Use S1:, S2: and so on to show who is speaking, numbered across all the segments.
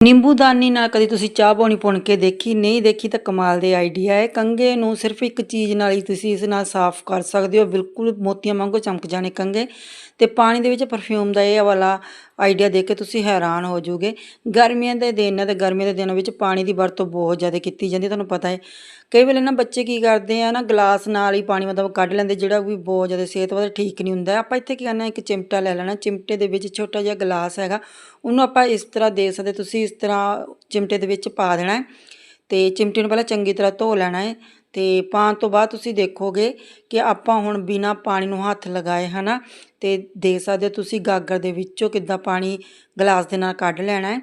S1: ਨਿੰਬੂਦਾਨੀ ਨਾਲ ਕਦੀ ਤੁਸੀਂ ਚਾਹ ਪਾਣੀ ਪੁਣ ਕੇ ਦੇਖੀ? ਨਹੀਂ ਦੇਖੀ ਤਾਂ ਕਮਾਲ ਦੇ ਆਈਡੀਆ ਹੈ। ਕੰਗੇ ਨੂੰ ਸਿਰਫ ਇੱਕ ਚੀਜ਼ ਨਾਲ ਹੀ ਤੁਸੀਂ ਇਸ ਨਾਲ ਸਾਫ਼ ਕਰ ਸਕਦੇ ਹੋ। ਬਿਲਕੁਲ ਮੋਤੀਆਂ ਵਾਂਗੂ ਚਮਕ ਜਾਣੇ ਕੰਗੇ ਤੇ ਪਾਣੀ ਦੇ ਵਿੱਚ ਪਰਫਿਊਮ ਦਾ ਇਹ ਵਾਲਾ ਆਈਡੀਆ ਦੇਖ ਕੇ ਤੁਸੀਂ ਹੈਰਾਨ ਹੋ ਜਾਓਗੇ। ਗਰਮੀਆਂ ਦੇ ਦਿਨ ਨੇ ਤੇ ਗਰਮੀਆਂ ਦੇ ਦਿਨਾਂ ਵਿੱਚ ਪਾਣੀ ਦੀ ਵਰਤੋਂ ਬਹੁਤ ਜ਼ਿਆਦਾ ਕੀਤੀ ਜਾਂਦੀ ਤੁਹਾਨੂੰ ਪਤਾ ਹੈ। ਕਈ ਵੇਲੇ ਨਾ ਬੱਚੇ ਕੀ ਕਰਦੇ ਆ ਨਾ, ਗਲਾਸ ਨਾਲ ਹੀ ਪਾਣੀ ਮਤਲਬ ਕੱਢ ਲੈਂਦੇ, ਜਿਹੜਾ ਵੀ ਬਹੁਤ ਜ਼ਿਆਦਾ ਸਿਹਤ ਵਾਸਤੇ ਠੀਕ ਨਹੀਂ ਹੁੰਦਾ। ਆਪਾਂ ਇੱਥੇ ਕੀ ਕਰਨਾ ਇੱਕ ਚਿਮਟਾ ਲੈ ਲੈਣਾ। ਚਿਮਟੇ ਦੇ ਵਿੱਚ ਛੋਟਾ ਜਿਹਾ ਗਲਾਸ ਹੈਗਾ। ਉਹਨੂੰ ਆਪਾਂ ਇਸ ਤਰ੍ਹਾਂ ਦੇ ਸਕਦੇ ਤੁਸੀਂ ਇਸ ਤਰ੍ਹਾਂ ਚਿਮਟੇ ਦੇ ਵਿੱਚ ਪਾ ਦੇਣਾ ਹੈ ਤੇ ਚਿਮਟੇ ਨੂੰ ਪਹਿਲਾਂ ਚੰਗੀ ਤਰ੍ਹਾਂ ਧੋ ਲੈਣਾ ਹੈ ਤੇ ਪਾਉਣ ਤੋਂ ਬਾਅਦ ਤੁਸੀਂ ਦੇਖੋਗੇ ਕਿ ਆਪਾਂ ਹੁਣ ਬਿਨਾ ਪਾਣੀ ਨੂੰ ਹੱਥ ਲਗਾਏ ਹਨਾ, ਤੇ ਦੇਖ ਸਕਦੇ ਹੋ ਤੁਸੀਂ ਗਾਗਰ ਦੇ ਵਿੱਚੋਂ ਕਿੱਦਾਂ ਪਾਣੀ ਗਲਾਸ ਦੇ ਨਾਲ ਕੱਢ ਲੈਣਾ ਹੈ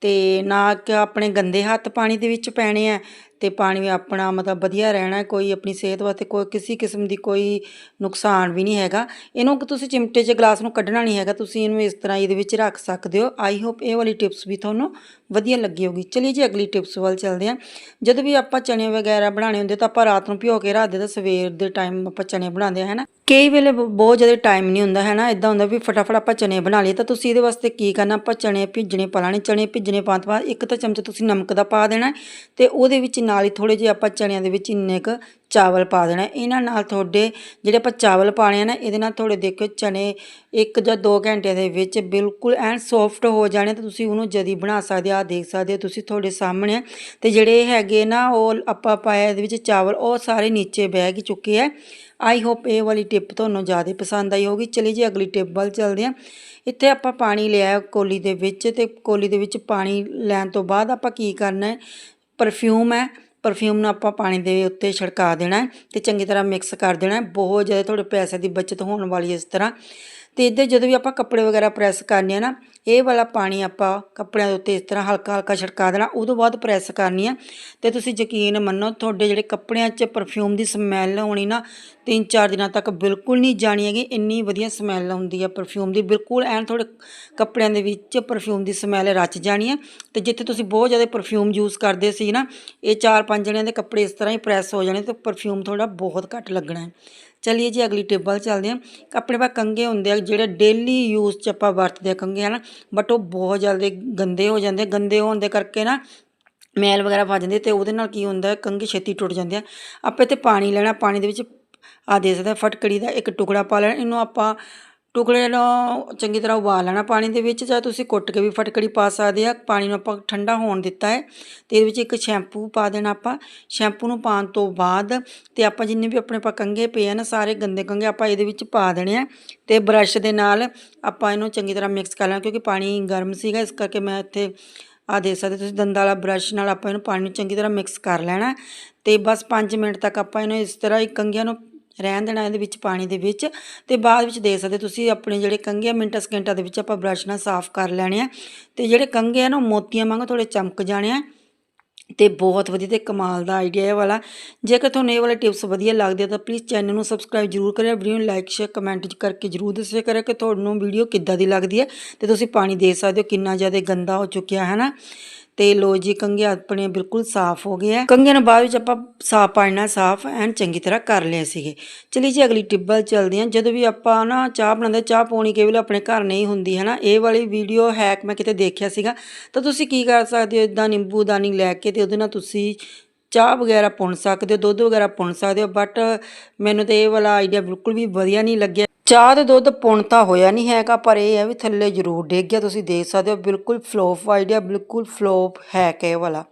S1: ਤੇ ਨਾ ਕਿ ਆਪਣੇ ਗੰਦੇ ਹੱਥ ਪਾਣੀ ਦੇ ਵਿੱਚ ਪੈਣੇ ਆ ਤੇ ਪਾਣੀ ਆਪਣਾ ਮਤਲਬ ਵਧੀਆ ਰਹਿਣਾ, ਕੋਈ ਆਪਣੀ ਸਿਹਤ ਵਾਸਤੇ ਕੋਈ ਕਿਸੇ ਕਿਸਮ ਦੀ ਕੋਈ ਨੁਕਸਾਨ ਵੀ ਨਹੀਂ ਹੈਗਾ। ਇਹਨੂੰ ਤੁਸੀਂ ਚਿਮਟੇ 'ਚ ਗਲਾਸ ਨੂੰ ਕੱਢਣਾ ਨਹੀਂ ਹੈਗਾ, ਤੁਸੀਂ ਇਹਨੂੰ ਇਸ ਤਰ੍ਹਾਂ ਇਹਦੇ ਵਿੱਚ ਰੱਖ ਸਕਦੇ ਹੋ। ਆਈ ਹੋਪ ਇਹ ਵਾਲੀ ਟਿਪਸ ਵੀ ਤੁਹਾਨੂੰ ਵਧੀਆ ਲੱਗੀ ਹੋਗੀ ਚਲਿਏ ਜੀ ਅਗਲੀ ਟਿਪਸ ਵੱਲ ਚੱਲਦੇ ਹਾਂ। ਜਦੋਂ ਵੀ ਆਪਾਂ ਚਣੇ ਵਗੈਰਾ ਬਣਾਉਣੇ ਹੁੰਦੇ ਤਾਂ ਆਪਾਂ ਰਾਤ ਨੂੰ ਭਿਓ ਕੇ ਰੱਖ ਦਿੰਦੇ ਤਾਂ ਸਵੇਰ ਦੇ ਟਾਈਮ ਆਪਾਂ ਚਣੇ ਬਣਾਉਂਦੇ ਹਾਂ, ਹੈ ਨਾ? ਕਈ ਵੇਲੇ ਬਹੁਤ ਜ਼ਿਆਦਾ ਟਾਈਮ ਨਹੀਂ ਹੁੰਦਾ, ਹੈ ਨਾ? ਇਦਾਂ ਹੁੰਦਾ ਵੀ ਫਟਾਫਟ ਆਪਾਂ ਚਨੇ ਬਣਾ ਲਈਏ, ਤਾਂ ਤੁਸੀਂ ਇਹਦੇ ਵਾਸਤੇ ਕੀ ਕਰਨਾ? ਆਪਾਂ ਚਣੇ ਭਿੱਜਣੇ ਪਾ ਲੈਣੇ, ਚਨੇ ਭਿੱਜਣੇ ਪਾਉਣ ਤੋਂ ਬਾਅਦ ਇੱਕ ਤਾਂ ਚਮਚ ਤੁਸੀਂ ਨਮਕ ਦਾ ਪਾ ਦੇਣਾ ਹੈ ਤੇ ਉਹਦੇ ਵਿੱਚ ਨਾਲ ਹੀ ਥੋੜੇ ਜਿਹੇ ਆਪਾਂ ਚਣਿਆਂ ਦੇ ਵਿੱਚ ਇੰਨੇ ਕੁ ਚਾਵਲ ਪਾ ਦੇਣਾ। ਇਹਨਾਂ ਨਾਲ ਤੁਹਾਡੇ ਜਿਹੜੇ ਆਪਾਂ ਚਾਵਲ ਪਾਣੇ ਆ ਨਾ, ਇਹਦੇ ਨਾਲ ਤੁਹਾਡੇ ਦੇਖਿਓ ਚਣੇ ਇੱਕ ਜਾਂ 2 ਘੰਟੇ ਦੇ ਵਿੱਚ ਬਿਲਕੁਲ ਐਨ ਸੌਫਟ ਹੋ ਜਾਣੇ ਤਾਂ ਤੁਸੀਂ ਉਹਨੂੰ ਜਦੀ ਬਣਾ ਸਕਦੇ ਆ ਦੇਖ ਸਕਦੇ ਹੋ ਤੁਸੀਂ ਤੁਹਾਡੇ ਸਾਹਮਣੇ ਹੈ। ਤੇ ਜਿਹੜੇ ਹੈਗੇ ਨਾ, ਉਹ ਆਪਾਂ ਪਾਇਆ ਇਹਦੇ ਵਿੱਚ ਚਾਵਲ, ਉਹ ਸਾਰੇ ਨੀਚੇ ਬਹਿ ਗ ਚੁੱਕੇ ਹੈ ਆਈ ਹੋਪ ਇਹ ਵਾਲੀ ਟਿਪ ਤੁਹਾਨੂੰ ਜ਼ਿਆਦਾ ਪਸੰਦ ਆਈ ਹੋਗੀ ਚਲੀ ਜੀ ਅਗਲੀ ਟਿਪ ਵੱਲ ਚੱਲਦੇ ਹਾਂ ਇੱਥੇ ਆਪਾਂ ਪਾਣੀ ਲਿਆ ਕੋਲੀ ਦੇ ਵਿੱਚ ਤੇ ਕੋਲੀ ਦੇ ਵਿੱਚ ਪਾਣੀ ਲੈਣ ਤੋਂ ਬਾਅਦ ਆਪਾਂ ਕੀ ਕਰਨਾ ਹੈ? ਪਰਫਿਊਮ ਹੈ। ਪਰਫਿਊਮ ਨੂੰ ਆਪਾਂ ਪਾਣੀ ਦੇ ਉੱਤੇ ਛਿੜਕਾ ਦੇਣਾ ਹੈ ਤੇ ਚੰਗੀ ਤਰ੍ਹਾਂ ਮਿਕਸ ਕਰ ਦੇਣਾ ਬਹੁਤ ਜ਼ਿਆਦਾ ਤੁਹਾਡੇ ਪੈਸੇ ਦੀ ਬਚਤ ਹੋਣ ਵਾਲੀ ਇਸ ਤਰ੍ਹਾਂ। ਤੇ ਇੱਧਰ ਜਦੋਂ ਵੀ ਆਪਾਂ ਕੱਪੜੇ ਵਗੈਰਾ ਪ੍ਰੈਸ ਕਰਨੇ ਆ ਨਾ, ਇਹ ਵਾਲਾ ਪਾਣੀ ਆਪਾਂ ਕੱਪੜਿਆਂ ਦੇ ਉੱਤੇ ਇਸ ਤਰ੍ਹਾਂ ਹਲਕਾ ਹਲਕਾ ਛਿੜਕਾ ਦੇਣਾ, ਉਦੋਂ ਬਾਅਦ ਪ੍ਰੈਸ ਕਰਨੀ ਆ। ਤੇ ਤੁਸੀਂ ਯਕੀਨ ਮੰਨੋ, ਤੁਹਾਡੇ ਜਿਹੜੇ ਕੱਪੜਿਆਂ 'ਚ ਪਰਫਿਊਮ ਦੀ ਸਮੈਲ ਹੋਣੀ ਨਾ, ਤਿੰਨ ਚਾਰ ਦਿਨਾਂ ਤੱਕ ਬਿਲਕੁਲ ਨਹੀਂ ਜਾਣੀ ਹੈਗੀ, ਇੰਨੀ ਵਧੀਆ ਸਮੈਲ ਆਉਂਦੀ ਆ ਪਰਫਿਊਮ ਦੀ। ਬਿਲਕੁਲ ਐਨ ਤੁਹਾਡੇ ਕੱਪੜਿਆਂ ਦੇ ਵਿੱਚ ਪਰਫਿਊਮ ਦੀ ਸਮੈਲ ਰਚ ਜਾਣੀ ਆ। ਤੇ ਜਿੱਥੇ ਤੁਸੀਂ ਬਹੁਤ ਜ਼ਿਆਦਾ ਪਰਫਿਊਮ ਯੂਜ਼ ਕਰਦੇ ਸੀ ਨਾ, ਇਹ ਚਾਰ ਪੰਜ ਜਣਿਆਂ ਦੇ ਕੱਪੜੇ ਇਸ ਤਰ੍ਹਾਂ ਹੀ ਪ੍ਰੈਸ ਹੋ ਜਾਣੇ ਤੇ ਪਰਫਿਊਮ ਤੁਹਾਡਾ ਬਹੁਤ ਘੱਟ ਲੱਗਣਾ ਹੈ। ਚਲਿਏ ਜੀ ਅਗਲੀ ਟੇਬਲ ਵੱਲ ਚੱਲਦੇ ਹਾਂ। ਆਪਣੇ ਪਾ ਕੰਗੇ ਹੁੰਦੇ ਆ ਜਿਹੜੇ ਡੇਲੀ ਯੂਜ਼ 'ਚ ਆਪਾਂ ਵਰਤਦੇ ਆ ਕੰਗੇ ਹਨ। ਬਟ ਉਹ ਬਹੁਤ ਜ਼ਿਆਦਾ ਗੰਦੇ ਹੋ ਜਾਂਦੇ ਗੰਦੇ ਹੋਣ ਦੇ ਕਰਕੇ ਨਾ ਮੈਲ ਵਗੈਰਾ ਫਸ ਜਾਂਦੀ ਤੇ ਉਹਦੇ ਨਾਲ ਕੀ ਹੁੰਦਾ ਹੈ, ਕੰਘੇ ਛੇਤੀ ਟੁੱਟ ਜਾਂਦੇ ਆ। ਆਪਾਂ ਇੱਥੇ ਪਾਣੀ ਲੈਣਾ ਪਾਣੀ ਦੇ ਵਿੱਚ ਆ ਦੇ ਸਕਦੇ ਫਟਕੜੀ ਦਾ ਇੱਕ ਟੁਕੜਾ ਪਾ ਲੈਣਾ ਇਹਨੂੰ ਆਪਾਂ ਟੁਕੜੇ ਨੂੰ ਚੰਗੀ ਤਰ੍ਹਾਂ ਉਬਾਲ ਲੈਣਾ ਪਾਣੀ ਦੇ ਵਿੱਚ, ਜਾਂ ਤੁਸੀਂ ਕੁੱਟ ਕੇ ਵੀ ਫਟਕੜੀ ਪਾ ਸਕਦੇ ਆ। ਪਾਣੀ ਨੂੰ ਆਪਾਂ ਠੰਡਾ ਹੋਣ ਦਿੱਤਾ ਹੈ ਤੇ ਇਹਦੇ ਵਿੱਚ ਇੱਕ ਸ਼ੈਂਪੂ ਪਾ ਦੇਣਾ ਆਪਾਂ। ਸ਼ੈਂਪੂ ਨੂੰ ਪਾਉਣ ਤੋਂ ਬਾਅਦ ਤੇ ਆਪਾਂ ਜਿੰਨੇ ਵੀ ਆਪਣੇ ਪਾ ਕੰਘੇ ਪਏ ਆ ਨਾ, ਸਾਰੇ ਗੰਦੇ ਕੰਘੇ ਆਪਾਂ ਇਹਦੇ ਵਿੱਚ ਪਾ ਦੇਣੇ ਆ ਤੇ ਬਰਸ਼ ਦੇ ਨਾਲ ਆਪਾਂ ਇਹਨੂੰ ਚੰਗੀ ਤਰ੍ਹਾਂ ਮਿਕਸ ਕਰ ਲੈਣਾ, ਕਿਉਂਕਿ ਪਾਣੀ ਗਰਮ ਸੀਗਾ, ਇਸ ਕਰਕੇ ਮੈਂ ਇੱਥੇ ਆ ਦੇ ਸਕਦੇ। ਤੁਸੀਂ ਦੰਦਾਂ ਵਾਲਾ ਬ੍ਰਸ਼ ਨਾਲ ਆਪਾਂ ਇਹਨੂੰ ਪਾਣੀ ਨੂੰ ਚੰਗੀ ਤਰ੍ਹਾਂ ਮਿਕਸ ਕਰ ਲੈਣਾ ਤੇ ਬਸ 5 ਮਿੰਟ ਤੱਕ ਆਪਾਂ ਇਹਨੂੰ ਇਸ ਤਰ੍ਹਾਂ ਹੀ ਕੰਘਿਆਂ ਨੂੰ ਰਹਿਣ ਦੇਣਾ ਇਹਦੇ ਵਿੱਚ, ਪਾਣੀ ਦੇ ਵਿੱਚ ਤੇ ਬਾਅਦ ਵਿੱਚ ਦੇ ਸਕਦੇ ਤੁਸੀਂ ਆਪਣੇ ਜਿਹੜੇ ਕੰਘੇ ਆ ਮਿੰਟਾਂ, ਸਕਿੰਟਾਂ ਦੇ ਵਿੱਚ ਆਪਾਂ ਬ੍ਰਸ਼ ਨਾਲ ਸਾਫ਼ ਕਰ ਲੈਣੇ ਆ। ਤੇ ਜਿਹੜੇ ਕੰਘੇ ਆ ਨਾ, ਉਹ ਮੋਤੀਆਂ ਵਾਂਗ ਥੋੜੇ ਚਮਕ ਜਾਣੇ ਆ। ਤੇ ਬਹੁਤ ਵਧੀਆ ਤੇ ਕਮਾਲ ਦਾ ਆਈਡੀਆ ਇਹ ਵਾਲਾ। ਜੇਕਰ ਤੁਹਾਨੂੰ ਇਹ ਵਾਲੇ ਟਿਪਸ ਵਧੀਆ ਲੱਗਦੇ ਆ ਤਾਂ ਪਲੀਜ਼ ਚੈਨਲ ਨੂੰ ਸਬਸਕ੍ਰਾਈਬ ਜਰੂਰ ਕਰਿਓ। ਵੀਡੀਓ ਨੂੰ ਲਾਈਕ ਸ਼ੇਅਰ ਕਮੈਂਟ ਕਰਕੇ ਜਰੂਰ ਦੱਸਿਆ ਕਰਿਓ ਕਿ ਤੁਹਾਨੂੰ ਵੀਡੀਓ ਕਿੱਦਾਂ ਦੀ ਲੱਗਦੀ ਹੈ। ਤੇ ਤੁਸੀਂ ਪਾਣੀ ਦੇ ਸਕਦੇ ਹੋ, ਕਿੰਨਾ ਜ਼ਿਆਦਾ ਗੰਦਾ ਹੋ ਚੁੱਕਿਆ, ਹੈ ਨਾ? ਤੇ ਲੋ ਜੀ ਕੰਘੇ ਆਪਣੇ ਬਿਲਕੁਲ ਸਾਫ਼ ਹੋ ਗਏ ਆ। ਕੰਘਿਆਂ ਨੂੰ ਬਾਅਦ ਵਿੱਚ ਆਪਾਂ ਸਾਫ਼ ਪਾਣੀ ਨਾਲ ਸਾਫ਼ ਐਨ ਚੰਗੀ ਤਰ੍ਹਾਂ ਕਰ ਲਏ ਸੀਗੇ। ਚਲੀ ਜੀ ਅਗਲੀ ਟਿੱਬਲ ਵੱਲ ਚੱਲਦੇ ਹਾਂ। ਜਦੋਂ ਵੀ ਆਪਾਂ ਨਾ ਚਾਹ ਬਣਾਉਂਦੇ, ਚਾਹ ਪਾਉਣੀ ਕੇਵਲ ਆਪਣੇ ਘਰ ਨਹੀਂ ਹੁੰਦੀ ਹੈ ਨਾ ਇਹ ਵਾਲੀ ਵੀਡੀਓ ਹੈਕ ਮੈਂ ਕਿਤੇ ਦੇਖਿਆ ਸੀਗਾ। ਤਾਂ ਤੁਸੀਂ ਕੀ ਕਰ ਸਕਦੇ ਹੋ? ਇਦਾਂ ਨਿੰਬੂ ਦਾਣੀ ਲੈ ਕੇ ਤੇ ਉਹਦੇ ਨਾਲ ਤੁਸੀਂ ਚਾਹ ਵਗੈਰਾ ਪੁਣ ਸਕਦੇ ਹੋ, ਦੁੱਧ ਵਗੈਰਾ ਪੁਣ ਸਕਦੇ ਹੋ। ਬਟ ਮੈਨੂੰ ਤਾਂ ਇਹ ਵਾਲਾ ਆਈਡੀਆ ਬਿਲਕੁਲ ਵੀ ਵਧੀਆ ਨਹੀਂ ਲੱਗਿਆ। ਚਾਹ ਦੇ ਦੁੱਧ ਪੁਣ ਤਾਂ ਹੋਇਆ ਨਹੀਂ ਹੈਗਾ, ਪਰ ਇਹ ਹੈ ਵੀ ਥੱਲੇ ਜ਼ਰੂਰ ਡਿੱਗ ਗਿਆ, ਤੁਸੀਂ ਦੇਖ ਸਕਦੇ ਹੋ, ਬਿਲਕੁਲ ਫਲੋਪ ਆਈਡੀਆ ਬਿਲਕੁਲ ਫਲੋਪ ਹੈ ਇਹ ਵਾਲਾ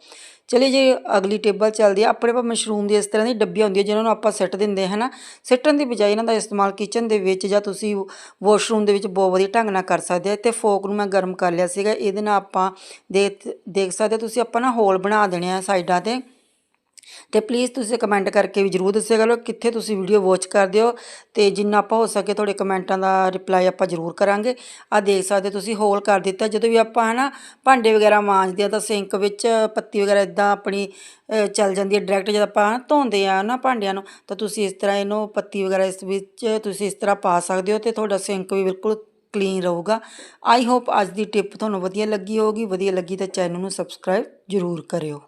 S1: ਚਲਿਏ ਜੀ, ਅਗਲੀ ਟੇਬਲ ਚੱਲਦੀ ਆ, ਆਪਣੇ ਪਾ ਮਸ਼ਰੂਮ ਦੀ ਇਸ ਤਰ੍ਹਾਂ ਦੀ ਡੱਬੀਆਂ ਹੁੰਦੀਆਂ ਜਿਨ੍ਹਾਂ ਨੂੰ ਆਪਾਂ ਸਿੱਟ ਦਿੰਦੇ ਹਾਂ ਨਾ ਸਿੱਟਣ ਦੀ ਬਜਾਏ ਇਹਨਾਂ ਦਾ ਇਸਤੇਮਾਲ ਕਿਚਨ ਦੇ ਵਿੱਚ ਜਾਂ ਤੁਸੀਂ ਵਾਸ਼ਰੂਮ ਦੇ ਵਿੱਚ ਬਹੁਤ ਵਧੀਆ ਢੰਗ ਨਾਲ ਕਰ ਸਕਦੇ ਆ ਤੇ ਫੋਕ ਨੂੰ ਮੈਂ ਗਰਮ ਕਰ ਲਿਆ ਸੀਗਾ, ਇਹਦੇ ਨਾਲ ਆਪਾਂ ਦੇਖ ਦੇਖ ਸਕਦੇ ਹੋ, ਤੁਸੀਂ ਆਪਾਂ ਨਾ ਹੋਲ ਬਣਾ ਦੇਣੇ ਆ ਸਾਈਡਾਂ ਤੇ। ਤੇ ਪਲੀਜ਼ ਤੁਸੀਂ ਕਮੈਂਟ ਕਰਕੇ ਵੀ ਜਰੂਰ ਦੱਸਿਆ ਕਰੋ ਕਿੱਥੇ ਤੁਸੀਂ ਵੀਡੀਓ ਵਾਚ ਕਰਦੇ ਹੋ ਤੇ ਜਿੰਨਾ ਆਪਾਂ ਹੋ ਸਕੇ ਤੁਹਾਡੇ ਕਮੈਂਟਾਂ ਦਾ ਰਿਪਲਾਈ ਆਪਾਂ ਜਰੂਰ ਕਰਾਂਗੇ। ਆ ਦੇਖ ਸਕਦੇ ਤੁਸੀਂ ਹੋਲ ਕਰ ਦਿੱਤਾ। ਜਦੋਂ ਵੀ ਆਪਾਂ ਹਨਾ ਭਾਂਡੇ ਵਗੈਰਾ ਮਾਂਜਦੇ ਆ ਤਾਂ ਸਿੰਕ ਵਿੱਚ ਪੱਤੀ ਵਗੈਰਾ ਇਦਾਂ ਆਪਣੀ ਚੱਲ ਜਾਂਦੀ ਹੈ ਡਾਇਰੈਕਟ ਜਦ ਆਪਾਂ ਨਾ ਧੋਂਦੇ ਆ ਨਾ ਭਾਂਡਿਆਂ ਨੂੰ ਤਾਂ ਤੁਸੀਂ ਇਸ ਤਰ੍ਹਾਂ ਇਹਨੂੰ ਪੱਤੀ ਵਗੈਰਾ ਇਸ ਵਿੱਚ ਤੁਸੀਂ ਇਸ ਤਰ੍ਹਾਂ ਪਾ ਸਕਦੇ ਹੋ ਤੇ ਤੁਹਾਡਾ ਸਿੰਕ ਵੀ ਬਿਲਕੁਲ ਕਲੀਨ ਰਹੂਗਾ। ਆਈ ਹੋਪ ਅੱਜ ਦੀ ਟਿਪ ਤੁਹਾਨੂੰ ਵਧੀਆ ਲੱਗੀ ਹੋਊਗੀ। ਵਧੀਆ ਲੱਗੀ ਤਾਂ ਚੈਨਲ ਨੂੰ ਸਬਸਕ੍ਰਾਈਬ ਜਰੂਰ ਕਰਿਓ।